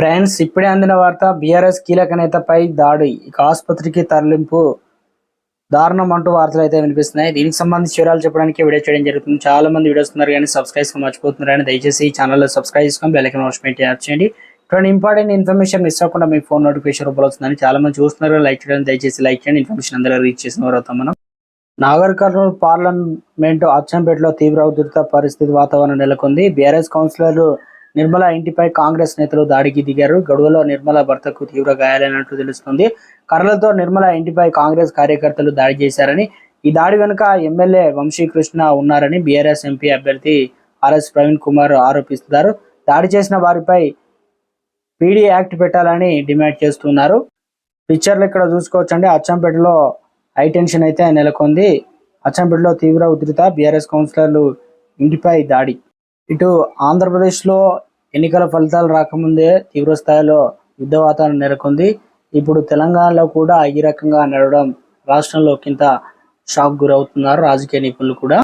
Friends ఇప్పుడే అందిన వార్త బీఆర్ఎస్ కీలక నేతపై దాడి ఇక ఆసుపత్రికి తరలింపు. దారుణం అంటూ వార్తలు అయితే వినిపిస్తున్నాయి. దీనికి సంబంధించి వివరాలు చెప్పడానికి వీడియో చేయడం జరుగుతుంది. చాలా మంది వీడియోస్ ఉన్నారు కానీ సబ్స్క్రైబ్ మర్చిపోతున్నారు కానీ దయచేసి ఈ ఛానల్లో సబ్స్క్రైబ్ చేసుకొని బెల్లకి నోటిఫికేషన్ యాడ్ చేయండి. ఇటువంటి ఇంపార్టెంట్ ఇన్ఫర్మేషన్ మిస్ అవ్వకుండా మీ ఫోన్ నోటిఫికేషన్ రూపంలో వస్తుందని చాలా మంది చూస్తున్నారు. లైక్ చేయడం దయచేసి లైక్ చేయండి. ఇన్ఫర్మేషన్ అందరూ రీచ్ చేసిన వారు అవుతాం మనం. నాగర్ కర్నూలు పార్లమెంటు అచ్చంపేటలో తీవ్ర ఉధృత పరిస్థితి వాతావరణం నెలకొంది. బీఆర్ఎస్ కౌన్సిలర్ నిర్మల ఇంటిపై కాంగ్రెస్ నేతలు దాడికి దిగారు. గడువులో నిర్మల భర్తకు తీవ్ర గాయాలైనట్లు తెలుస్తుంది. కర్రలతో నిర్మల ఇంటిపై కాంగ్రెస్ కార్యకర్తలు దాడి చేశారని ఈ దాడి వెనుక ఎమ్మెల్యే వంశీకృష్ణ ఉన్నారని బీఆర్ఎస్ ఎంపీ అభ్యర్థి ఆర్ఎస్ ప్రవీణ్ కుమార్ ఆరోపిస్తున్నారు. దాడి చేసిన వారిపై పీడీ యాక్ట్ పెట్టాలని డిమాండ్ చేస్తున్నారు. పిక్చర్లు ఇక్కడ చూసుకోవచ్చండి. అచ్చంపేటలో హై టెన్షన్ అయితే నెలకొంది. అచ్చంపేటలో తీవ్ర ఉధృత బీఆర్ఎస్ కౌన్సిలర్లు ఇంటిపై దాడి. ఇటు ఆంధ్రప్రదేశ్లో ఎన్నికల ఫలితాలు రాకముందే తీవ్ర స్థాయిలో యుద్ధ వాతావరణం నెలకొంది. ఇప్పుడు తెలంగాణలో కూడా ఈ రకంగా నడవడం రాష్ట్రంలో కింద షాక్ గురవుతున్నారు రాజకీయ నిపుణులు కూడా.